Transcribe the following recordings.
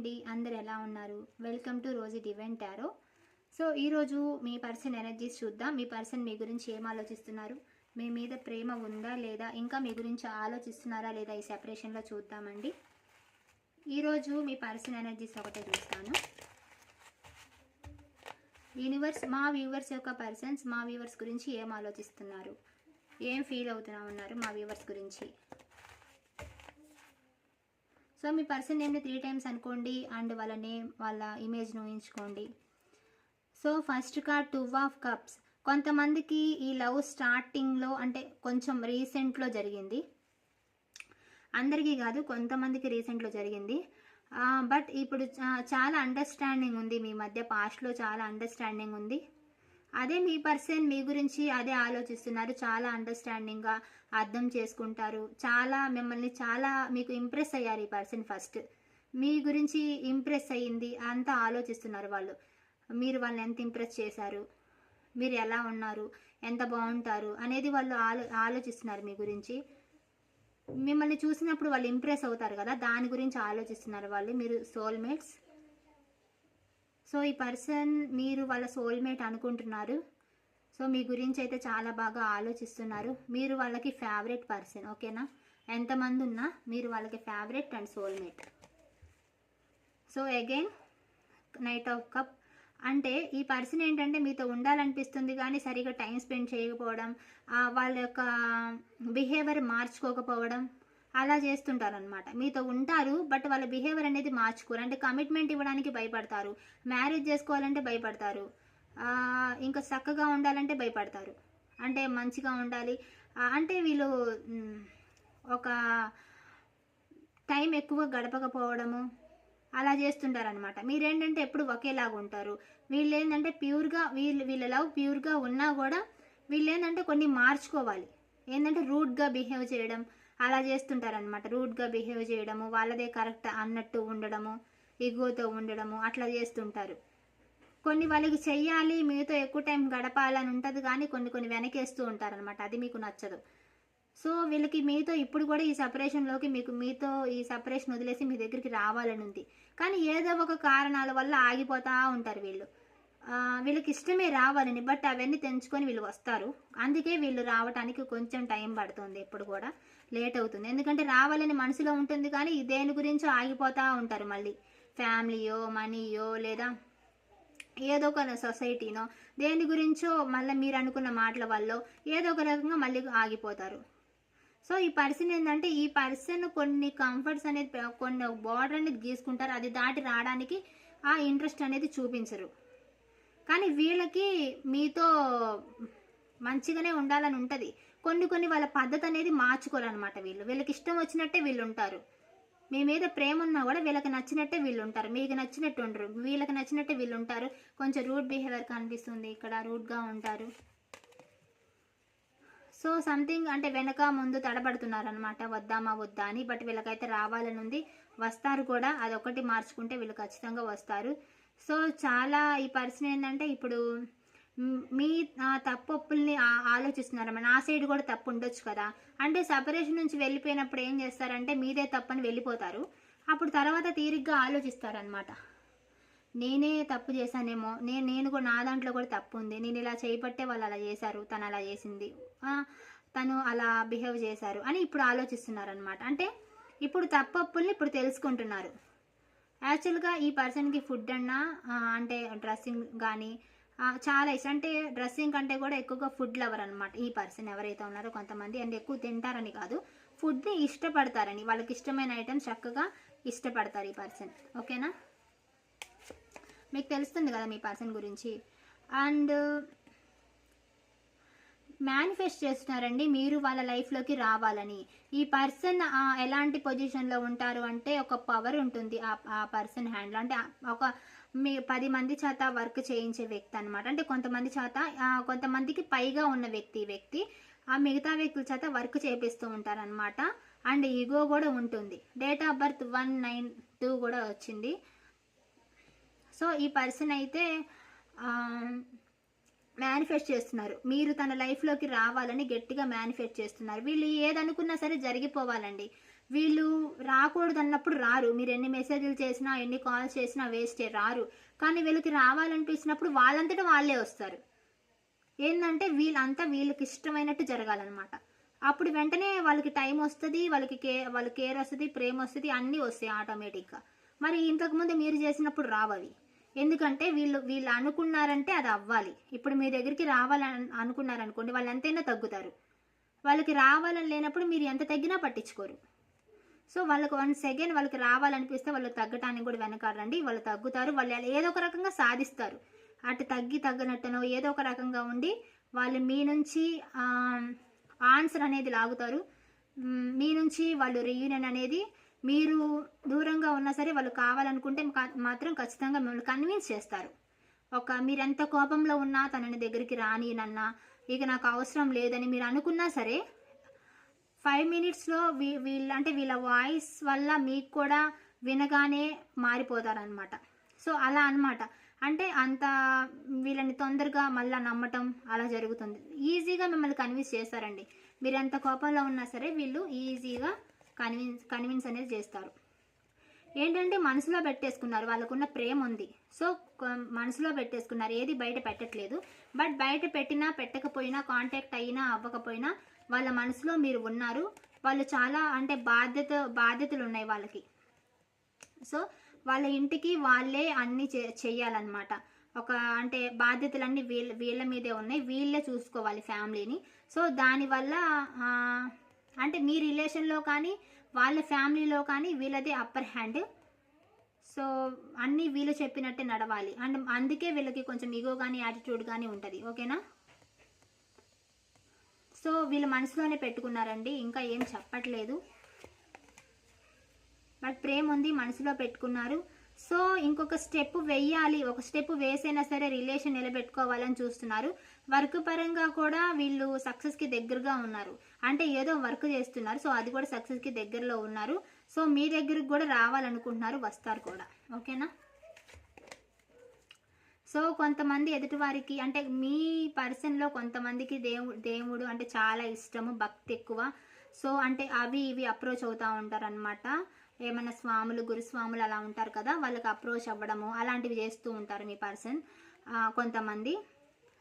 అండి అందరు ఎలా ఉన్నారు? వెల్కమ్ టు రోజు ఈవెంట్ ఆరో సో ఈరోజు మీ పర్సన్ ఎనర్జీస్ చూద్దాం. మీ పర్సన్ మీ గురించి ఏం ఆలోచిస్తున్నారు? మీ మీద ప్రేమ ఉందా లేదా? ఇంకా మీ గురించి ఆలోచిస్తున్నారా లేదా? ఈ సెపరేషన్లో చూద్దామండి. ఈరోజు మీ పర్సన్ ఎనర్జీస్ ఒకటే చూస్తాను. యూనివర్స్ మా వ్యూవర్స్ యొక్క పర్సన్స్ మా వ్యూవర్స్ గురించి ఏం ఆలోచిస్తున్నారు? ఏం ఫీల్ అవుతున్నా ఉన్నారు మా వ్యూవర్స్ గురించి? సో మీ పర్సన్ నేమ్ని త్రీ టైమ్స్ అనుకోండి అండ్ వాళ్ళ నేమ్ వాళ్ళ ఇమేజ్ను ఊహించుకోండి. So first card two of cups కొంతమందికి ఈ లవ్ స్టార్టింగ్లో అంటే కొంచెం రీసెంట్లో జరిగింది. అందరికీ కాదు కొంతమందికి రీసెంట్లో జరిగింది. బట్ ఇప్పుడు చాలా అండర్స్టాండింగ్ ఉంది. మీ మధ్య పాస్ట్లో చాలా అండర్స్టాండింగ్ ఉంది. అదే మీ పర్సన్ మీ గురించి అదే ఆలోచిస్తున్నారు చాలా అండర్స్టాండింగ్గా అర్థం చేసుకుంటారు. చాలా మిమ్మల్ని చాలా మీకు ఇంప్రెస్ అయ్యారు ఈ పర్సన్ ఫస్ట్. మీ గురించి ఇంప్రెస్ అయ్యింది అంతా ఆలోచిస్తున్నారు వాళ్ళు. మీరు వాళ్ళని ఎంత ఇంప్రెస్ చేశారు? మీరు ఎలా ఉన్నారు? ఎంత బాగుంటారు? అనేది వాళ్ళు ఆలో ఆలోచిస్తున్నారు మీ గురించి. మిమ్మల్ని చూసినప్పుడు వాళ్ళు ఇంప్రెస్ అవుతారు కదా దాని గురించి ఆలోచిస్తున్నారు వాళ్ళు. మీరు సోల్మేట్స్ సో ఈ పర్సన్ మీరు వాళ్ళ సోల్మేట్ అనుకుంటున్నారు. సో మీ గురించి అయితే చాలా బాగా ఆలోచిస్తున్నారు. మీరు వాళ్ళకి ఫేవరెట్ పర్సన్ ఓకేనా? ఎంతమంది ఉన్నా మీరు వాళ్ళకి favourite and soulmate. So again knight of cup. అంటే ఈ పర్సన్ ఏంటంటే మీతో ఉండాలనిపిస్తుంది కానీ సరిగా టైం స్పెండ్ చేయకపోవడం వాళ్ళ యొక్క బిహేవియర్ మార్చుకోకపోవడం అలా చేస్తుంటారు అనమాట మీతో ఉంటారు బట్ వాళ్ళ బిహేవియర్ అనేది మార్చుకోరు. అంటే కమిట్మెంట్ ఇవ్వడానికి భయపడతారు. మ్యారేజ్ చేసుకోవాలంటే భయపడతారు. ఇంకా చక్కగా ఉండాలంటే భయపడతారు. అంటే మంచిగా ఉండాలి. అంటే వీళ్ళు ఒక టైం ఎక్కువ గడపకపోవడము అలా చేస్తుంటారనమాట మీరేంటంటే ఎప్పుడు ఒకేలాగా ఉంటారు. వీళ్ళు ఏంటంటే ప్యూర్గా వీళ్ళు వీళ్ళ లవ్ ప్యూర్గా ఉన్నా కూడా వీళ్ళు ఏంటంటే కొన్ని మార్చుకోవాలి. ఏంటంటే రూడ్గా బిహేవ్ చేయడం అలా చేస్తుంటారనమాట రూడ్గా బిహేవ్ చేయడము వాళ్ళదే కరెక్ట్ అన్నట్టు ఉండడము ఇగోతో ఉండడము అట్లా చేస్తుంటారు. కొన్ని వాళ్ళకి చెయ్యాలి మీతో ఎక్కువ టైం గడపాలని ఉంటుంది కానీ కొన్ని కొన్ని వెనకేస్తూ ఉంటారనమాట అది మీకు నచ్చదు. సో వీళ్ళకి మీతో ఇప్పుడు కూడా ఈ సపరేషన్లోకి మీకు మీతో ఈ సపరేషన్ వదిలేసి మీ దగ్గరికి రావాలని ఉంది. కానీ ఏదో ఒక కారణాల వల్ల ఆగిపోతూ ఉంటారు వీళ్ళు. వీళ్ళకి ఇష్టమే రావాలని బట్ అవన్నీ తెంచుకొని వీళ్ళు వస్తారు. అందుకే వీళ్ళు రావడానికి కొంచెం టైం పడుతుంది ఎప్పుడు కూడా. లేట్ అవుతుంది. ఎందుకంటే రావాలని మనసులో ఉంటుంది కానీ దేని గురించో ఆగిపోతూ ఉంటారు మళ్ళీ. ఫ్యామిలీయో మనీయో లేదా ఏదో ఒక సొసైటీనో దేని గురించో మళ్ళీ మీరు అనుకున్న మాటల వల్ల ఏదో ఒక రకంగా మళ్ళీ ఆగిపోతారు. సో ఈ పర్సన్ ఏంటంటే ఈ పర్సన్ కొన్ని కంఫర్ట్స్ అనేది కొన్ని బార్డర్ అనేది గీసుకుంటారు. అది దాటి రావడానికి ఆ ఇంట్రెస్ట్ అనేది చూపించరు. కానీ వీళ్ళకి మీతో మంచిగానే ఉండాలని ఉంటుంది. కొన్ని కొన్ని వాళ్ళ పద్ధతి అనేది మార్చుకోవాలన్నమాట వీళ్ళు. వీళ్ళకి ఇష్టం వచ్చినట్టే వీళ్ళు ఉంటారు. మీ మీద ప్రేమ ఉన్నా కూడా వీళ్ళకి నచ్చినట్టే వీళ్ళు ఉంటారు. మీకు నచ్చినట్టు ఉండరు. వీళ్ళకి నచ్చినట్టే వీళ్ళు ఉంటారు. కొంచెం రూట్ బిహేవియర్ కనిపిస్తుంది. ఇక్కడ రూట్గా ఉంటారు. సో సంథింగ్ అంటే వెనక ముందు తడబడుతున్నారనమాట వద్దామా వద్దా అని. బట్ వీళ్ళకైతే రావాలని ఉంది. వస్తారు కూడా. అదొకటి మార్చుకుంటే వీళ్ళు ఖచ్చితంగా వస్తారు. సో చాలా ఈ పర్సన్ ఏంటంటే ఇప్పుడు మీ ఆ, తప్పొప్పుల్ని ఆ- నా సైడ్ కూడా తప్పు ఉండొచ్చు కదా. అంటే సపరేషన్ నుంచి వెళ్ళిపోయినప్పుడు ఏం చేస్తారంటే మీదే తప్పని వెళ్ళిపోతారు. అప్పుడు తర్వాత తీరిగ్గా ఆలోచిస్తారనమాట నేనే తప్పు చేశానేమో నేను నేను కూడా నా దాంట్లో కూడా తప్పు ఉంది. నేను ఇలా చేయబట్టే వాళ్ళు అలా చేశారు తను అలా చేసింది. తను అలా బిహేవ్ చేశారు అని ఇప్పుడు ఆలోచిస్తున్నారు అనమాట అంటే ఇప్పుడు తప్పప్పుల్ని ఇప్పుడు తెలుసుకుంటున్నారు. యాక్చువల్గా ఈ పర్సన్కి ఫుడ్ అన్నా అంటే డ్రెస్సింగ్ కానీ చాలా ఇష్టం. అంటే డ్రెస్సింగ్ కంటే కూడా ఎక్కువగా ఫుడ్ లవర్ అనమాట ఈ పర్సన్ ఎవరైతే ఉన్నారో కొంతమంది. అండ్ ఎక్కువ తింటారని కాదు ఫుడ్ని ఇష్టపడతారని వాళ్ళకి ఇష్టమైన ఐటమ్స్ చక్కగా ఇష్టపడతారు ఈ పర్సన్. ఓకేనా? మీకు తెలుస్తుంది కదా మీ పర్సన్ గురించి. అండ్ మేనిఫెస్ట్ చేస్తున్నారండి మీరు వాళ్ళ లైఫ్లోకి రావాలని. ఈ పర్సన్ ఎలాంటి పొజిషన్లో ఉంటారు అంటే ఒక పవర్ ఉంటుంది ఆ ఆ పర్సన్ హ్యాండ్లో అంటే ఒక మీ పది మంది చేత వర్క్ చేయించే వ్యక్తి అనమాట అంటే కొంతమంది చేత కొంతమందికి పైగా ఉన్న వ్యక్తి ఈ వ్యక్తి ఆ మిగతా వ్యక్తుల చేత వర్క్ చేపిస్తూ ఉంటారనమాట అండ్ ఈగో కూడా ఉంటుంది. Date of birth one nine two కూడా వచ్చింది. సో ఈ పర్సన్ అయితే మేనిఫెస్ట్ చేస్తున్నారు. మీరు తన లైఫ్లోకి రావాలని గట్టిగా మేనిఫెస్ట్ చేస్తున్నారు. వీళ్ళు ఏదనుకున్నా సరే జరిగిపోవాలండి. వీళ్ళు రాకూడదు అన్నప్పుడు రారు. మీరు ఎన్ని మెసేజ్లు చేసినా ఎన్ని కాల్స్ చేసినా వేస్టే రారు. కానీ వీళ్ళకి రావాలనిపించినప్పుడు వాళ్ళంతటా వాళ్ళే వస్తారు. ఏంటంటే వీళ్ళంతా వీళ్ళకి ఇష్టమైనట్టు జరగాలన్నమాట. అప్పుడు వెంటనే వాళ్ళకి టైం వస్తుంది వాళ్ళకి కే వాళ్ళ కేర్ వస్తుంది ప్రేమ వస్తుంది అన్నీ వస్తాయి ఆటోమేటిక్గా మరి ఇంతకుముందు మీరు చేసినప్పుడు రావవి? ఎందుకంటే వీళ్ళు వీళ్ళు అనుకున్నారంటే అది అవ్వాలి. ఇప్పుడు మీ దగ్గరికి రావాలని అనుకున్నారనుకోండి వాళ్ళు ఎంతైనా తగ్గుతారు. వాళ్ళకి రావాలని లేనప్పుడు మీరు ఎంత తగ్గినా పట్టించుకోరు. సో వాళ్ళకి వన్ సెకండ్ వాళ్ళకి రావాలనిపిస్తే వాళ్ళు తగ్గటానికి కూడా వెనకాడండి వాళ్ళు తగ్గుతారు. వాళ్ళు ఏదో ఒక రకంగా సాధిస్తారు. అటు తగ్గి తగ్గనట్టునో ఏదో ఒక రకంగా ఉండి వాళ్ళు మీ నుంచి ఆన్సర్ అనేది లాగుతారు. మీ నుంచి వాళ్ళు రీయూనియన్ అనేది మీరు దూరంగా ఉన్నా సరే వాళ్ళు కావాలనుకుంటే మాత్రం ఖచ్చితంగా మిమ్మల్ని కన్విన్స్ చేస్తారు. ఒక మీరెంత కోపంలో ఉన్నా తనని దగ్గరికి రానినన్నా ఇక నాకు అవసరం లేదని మీరు అనుకున్నా సరే ఫైవ్ మినిట్స్లో వీ వీళ్ళ అంటే వీళ్ళ వాయిస్ వల్ల మీకు కూడా వినగానే మారిపోతారనమాట సో అలా అన్నమాట. అంటే అంత వీళ్ళని తొందరగా మళ్ళీ నమ్మటం అలా జరుగుతుంది. ఈజీగా మిమ్మల్ని కన్విన్స్ చేస్తారండి. మీరు ఎంత కోపంలో ఉన్నా సరే వీళ్ళు ఈజీగా కన్విన్స్ కన్విన్స్ అనేది చేస్తారు. ఏంటంటే మనసులో పెట్టేసుకున్నారు వాళ్ళకున్న ప్రేమ ఉంది. సో మనసులో పెట్టేసుకున్నారు ఏది బయట పెట్టట్లేదు. బట్ బయట పెట్టినా పెట్టకపోయినా కాంటాక్ట్ అయినా అవ్వకపోయినా వాళ్ళ మనసులో మీరు ఉన్నారు. వాళ్ళు చాలా అంటే బాధ్యత బాధ్యతలు ఉన్నాయి వాళ్ళకి. సో వాళ్ళ ఇంటికి వాళ్ళే అన్ని చే- చెయ్యాలన్నమాట. ఒక అంటే బాధ్యతలన్నీ వీళ్ళ వీళ్ళ మీదే ఉన్నాయి. వీళ్ళే చూసుకోవాలి ఫ్యామిలీని. సో దానివల్ల అంటే మీ రిలేషన్లో కానీ వాళ్ళ ఫ్యామిలీలో కానీ వీళ్ళదే అప్పర్ హ్యాండ్. సో అన్నీ వీళ్ళు చెప్పినట్టే నడవాలి. అండ్ అందుకే వీళ్ళకి కొంచెం ఈగో కానీ యాటిట్యూడ్ కానీ ఉంటుంది. ఓకేనా? సో వీళ్ళు మనసులోనే పెట్టుకున్నారండి. ఇంకా ఏం చెప్పట్లేదు. బట్ ప్రేమ ఉంది మనసులో పెట్టుకున్నారు. సో ఇంకొక స్టెప్ వెయ్యాలి ఒక స్టెప్ వేసైనా సరే రిలేషన్ నిలబెట్టుకోవాలని చూస్తున్నారు. వర్క్ పరంగా కూడా వీళ్ళు సక్సెస్కి దగ్గరగా ఉన్నారు. అంటే ఏదో వర్క్ చేస్తున్నారు. సో అది కూడా సక్సెస్కి దగ్గరలో ఉన్నారు. సో మీ దగ్గరికి కూడా రావాలనుకుంటున్నారు వస్తారు కూడా. ఓకేనా? సో కొంతమంది ఎదుటివారికి అంటే మీ పర్సన్లో కొంతమందికి దేవు దేవుడు అంటే చాలా ఇష్టము భక్తి ఎక్కువ. సో అంటే అవి ఇవి అప్రోచ్ అవుతూ ఉంటారనమాట ఏమైనా స్వాములు గురుస్వాములు అలా ఉంటారు కదా వాళ్ళకి అప్రోచ్ అవ్వడము అలాంటివి చేస్తూ ఉంటారు మీ పర్సన్ కొంతమంది.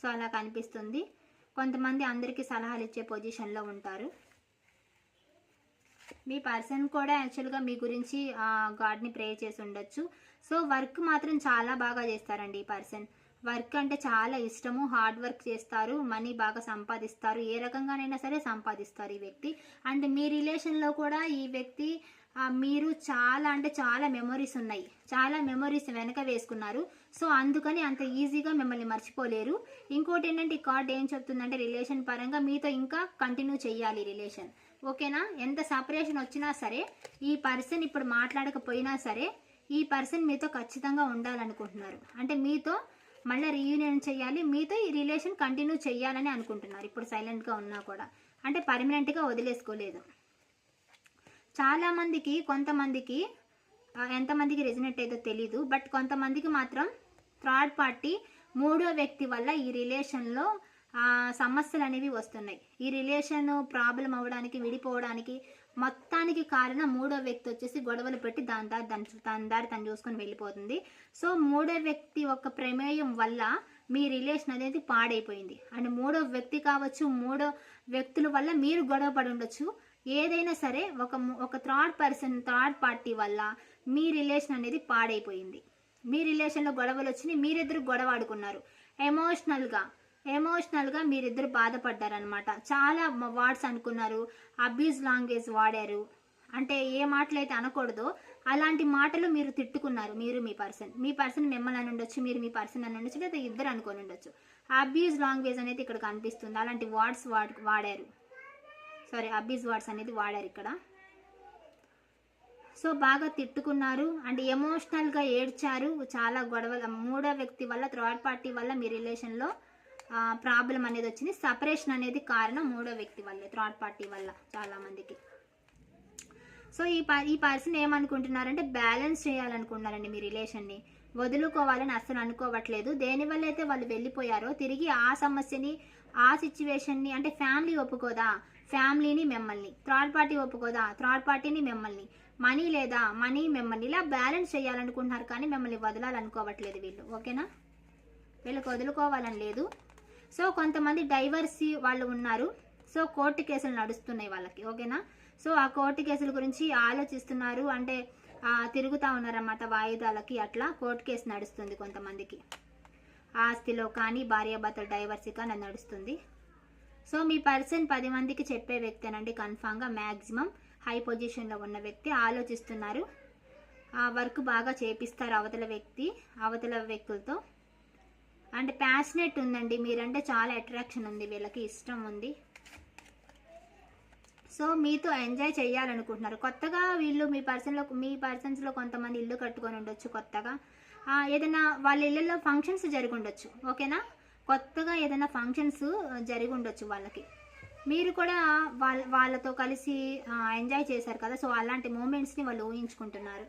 సో అలా కనిపిస్తుంది. కొంతమంది అందరికీ సలహాలు ఇచ్చే పొజిషన్లో ఉంటారు. మీ పర్సన్ కూడా యాక్చువల్గా మీ గురించి గాడ్ని ప్రే చేసి ఉండొచ్చు. సో వర్క్ మాత్రం చాలా బాగా చేస్తారండి ఈ పర్సన్ వర్క్ అంటే చాలా ఇష్టము. హార్డ్ వర్క్ చేస్తారు. మనీ బాగా సంపాదిస్తారు. ఏ రకంగానైనా సరే సంపాదిస్తారు ఈ వ్యక్తి. అండ్ మీ రిలేషన్లో కూడా ఈ వ్యక్తి మీరు చాలా అంటే చాలా మెమొరీస్ ఉన్నాయి. చాలా మెమొరీస్ వెనక వేసుకున్నారు. సో అందుకని అంత ఈజీగా మిమ్మల్ని మర్చిపోలేరు. ఇంకోటి ఏంటంటే ఈ కార్డ్ ఏం చెప్తుందంటే రిలేషన్ పరంగా మీతో ఇంకా కంటిన్యూ చేయాలి రిలేషన్ ఓకేనా? ఎంత సపరేషన్ వచ్చినా సరే ఈ పర్సన్ ఇప్పుడు మాట్లాడకపోయినా సరే ఈ పర్సన్ మీతో ఖచ్చితంగా ఉండాలనుకుంటున్నారు. అంటే మీతో మళ్ళీ రీయూనియన్ చేయాలి మీతో ఈ రిలేషన్ కంటిన్యూ చేయాలని అనుకుంటున్నారు. ఇప్పుడు సైలెంట్గా ఉన్నా కూడా. అంటే పర్మనెంట్గా వదిలేసుకోలేదు. చాలా మందికి కొంతమందికి ఎంతమందికి రెజినెట్ అయ్యేదో తెలీదు బట్ కొంతమందికి మాత్రం థర్డ్ పార్టీ మూడో వ్యక్తి వల్ల ఈ రిలేషన్లో సమస్యలు అనేవి వస్తున్నాయి. ఈ రిలేషన్ ప్రాబ్లం అవ్వడానికి విడిపోవడానికి మొత్తానికి కారణం మూడో వ్యక్తి వచ్చేసి గొడవలు పెట్టి దాని దారి దాని దాని దారి తను చూసుకొని వెళ్ళిపోతుంది. సో మూడో వ్యక్తి ఒక ప్రమేయం వల్ల మీ రిలేషన్ అనేది పాడైపోయింది. అండ్ మూడో వ్యక్తి కావచ్చు మూడో వ్యక్తుల వల్ల మీరు గొడవ పడి ఉండొచ్చు. ఏదైనా సరే ఒక ఒక థర్డ్ పర్సన్ థర్డ్ పార్టీ వల్ల మీ రిలేషన్ అనేది పాడైపోయింది. మీ రిలేషన్లో గొడవలు వచ్చినాయి మీరిద్దరు గొడవ ఆడుకున్నారు. ఎమోషనల్గా ఎమోషనల్గా మీరిద్దరు బాధపడ్డారనమాట చాలా వర్డ్స్ అనుకున్నారు అబ్యూజ్ లాంగ్వేజ్ వాడారు. అంటే ఏ మాటలు అయితే అనకూడదో అలాంటి మాటలు మీరు తిట్టుకున్నారు మీరు మీ పర్సన్ మీ పర్సన్ మిమ్మల్ని అని ఉండొచ్చు మీరు మీ పర్సన్ అని ఉండొచ్చు లేదా ఇద్దరు అనుకొని ఉండొచ్చు. అబ్యూజ్ లాంగ్వేజ్ అనేది ఇక్కడ కనిపిస్తుంది. అలాంటి వర్డ్స్ వాడారు. సారీ అబ్బీస్ వర్డ్స్ అనేది వాడారు ఇక్కడ. సో బాగా తిట్టుకున్నారు అండ్ ఎమోషనల్గా ఏడ్చారు. చాలా గొడవలు మూడో వ్యక్తి వల్ల థర్డ్ పార్టీ వల్ల మీ రిలేషన్లో ప్రాబ్లం అనేది వచ్చింది. సపరేషన్ అనేది కారణం మూడో వ్యక్తి వల్లే థర్డ్ పార్టీ వల్ల చాలామందికి సో ఈ పర్ ఈ పర్సన్ ఏమనుకుంటున్నారంటే బ్యాలెన్స్ చేయాలనుకుంటున్నారండి మీ రిలేషన్ని వదులుకోవాలని అస్సలు అనుకోవట్లేదు. దేనివల్ల అయితే వాళ్ళు వెళ్ళిపోయారో తిరిగి ఆ సమస్యని ఆ సిచ్యువేషన్ని అంటే ఫ్యామిలీ ఒప్పుకోదా? ఫ్యామిలీని మిమ్మల్ని. Third party ఒప్పుకోదా? థర్డ్ పార్టీని మిమ్మల్ని. మనీ లేదా? మనీ మిమ్మల్ని ఇలా బ్యాలెన్స్ చేయాలనుకుంటున్నారు కానీ మిమ్మల్ని వదలాలనుకోవట్లేదు వీళ్ళు. ఓకేనా? వీళ్ళకి వదులుకోవాలని లేదు. సో కొంతమంది డైవర్సీ వాళ్ళు ఉన్నారు. సో కోర్టు కేసులు నడుస్తున్నాయి వాళ్ళకి. ఓకేనా? సో ఆ కోర్టు కేసుల గురించి ఆలోచిస్తున్నారు. అంటే తిరుగుతూ ఉన్నారన్నమాట వాయిదాలకి అట్లా. కోర్టు కేసు నడుస్తుంది కొంతమందికి. ఆస్తిలో కానీ భార్యాభర్తల డైవర్సీ కానీ నడుస్తుంది. సో మీ పర్సన్ పది మందికి చెప్పే వ్యక్తేనండి కన్ఫామ్గా మ్యాక్సిమం హై పొజిషన్లో ఉన్న వ్యక్తి ఆలోచిస్తున్నారు. ఆ వర్క్ బాగా చేపిస్తారు అవతల వ్యక్తి అవతల వ్యక్తులతో. అండ్ ప్యాషనెట్ ఉందండి మీరంటే చాలా అట్రాక్షన్ ఉంది వీళ్ళకి ఇష్టం ఉంది. సో మీతో ఎంజాయ్ చేయాలనుకుంటున్నారు. కొత్తగా వీళ్ళు మీ పర్సన్లో మీ పర్సన్స్లో కొంతమంది ఇల్లు కట్టుకొని ఉండొచ్చు కొత్తగా. ఏదైనా వాళ్ళ ఇళ్ళల్లో ఫంక్షన్స్ జరిగి ఉండొచ్చు ఓకేనా? కొత్తగా ఏదైనా ఫంక్షన్స్ జరిగి ఉండొచ్చు వాళ్ళకి. మీరు కూడా వాళ్ళ వాళ్ళతో కలిసి ఎంజాయ్ చేశారు కదా సో అలాంటి మూమెంట్స్ని వాళ్ళు ఊహించుకుంటున్నారు.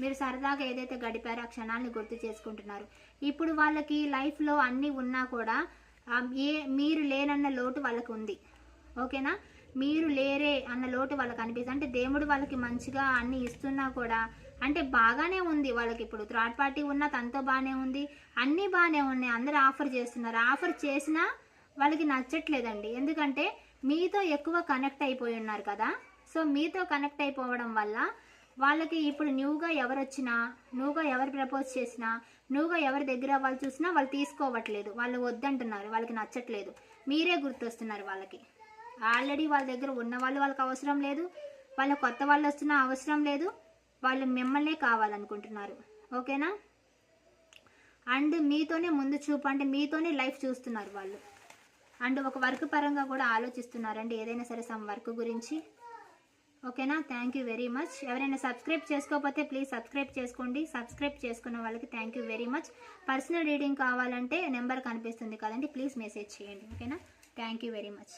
మీరు సరదాగా ఏదైతే గడిపారో ఆ క్షణాన్ని గుర్తు చేసుకుంటున్నారు. ఇప్పుడు వాళ్ళకి లైఫ్లో అన్నీ ఉన్నా కూడా ఏ మీరు లేనన్న లోటు వాళ్ళకి ఉంది ఓకేనా? మీరు లేరే అన్న లోటు వాళ్ళకి అనిపిస్తుంది. అంటే దేవుడు వాళ్ళకి మంచిగా అన్నీ ఇస్తున్నా కూడా అంటే బాగానే ఉంది. వాళ్ళకి ఇప్పుడు థర్డ్ పార్టీ ఉన్న తనతో బాగానే ఉంది. అన్నీ బాగానే ఉన్నాయి. అందరూ ఆఫర్ చేస్తున్నారు. ఆఫర్ చేసినా వాళ్ళకి నచ్చట్లేదండి. ఎందుకంటే మీతో ఎక్కువ కనెక్ట్ అయిపోయి ఉన్నారు కదా. సో మీతో కనెక్ట్ అయిపోవడం వల్ల వాళ్ళకి ఇప్పుడు న్యూగా ఎవరు వచ్చినా న్యూగా ఎవరు ప్రపోజ్ చేసినా న్యూగా ఎవరి దగ్గర వాళ్ళు చూసినా వాళ్ళు తీసుకోవట్లేదు. వాళ్ళు వద్దంటున్నారు. వాళ్ళకి నచ్చట్లేదు. మీరే గుర్తొస్తున్నారు వాళ్ళకి. ఆల్రెడీ వాళ్ళ దగ్గర ఉన్న వాళ్ళు వాళ్ళకి అవసరం లేదు. వాళ్ళ కొత్త వాళ్ళు వస్తున్నా అవసరం లేదు. వాళ్ళు మిమ్మల్నే కావాలనుకుంటున్నారు. ఓకేనా? అండ్ మీతోనే ముందు చూపు అంటే మీతోనే లైఫ్ చూస్తున్నారు వాళ్ళు. అండ్ ఒక వర్క్ పరంగా కూడా ఆలోచిస్తున్నారండి ఏదైనా సరే సమ్ వర్క్ గురించి. ఓకేనా? థ్యాంక్ యూ వెరీ మచ్ ఎవరైనా సబ్స్క్రైబ్ చేసుకోకపోతే ప్లీజ్ సబ్స్క్రైబ్ చేసుకోండి. సబ్స్క్రైబ్ చేసుకున్న వాళ్ళకి thank you very much personal reading కావాలంటే నెంబర్ కనిపిస్తుంది కదండి ప్లీజ్ మెసేజ్ చేయండి. ఓకేనా? Thank you very much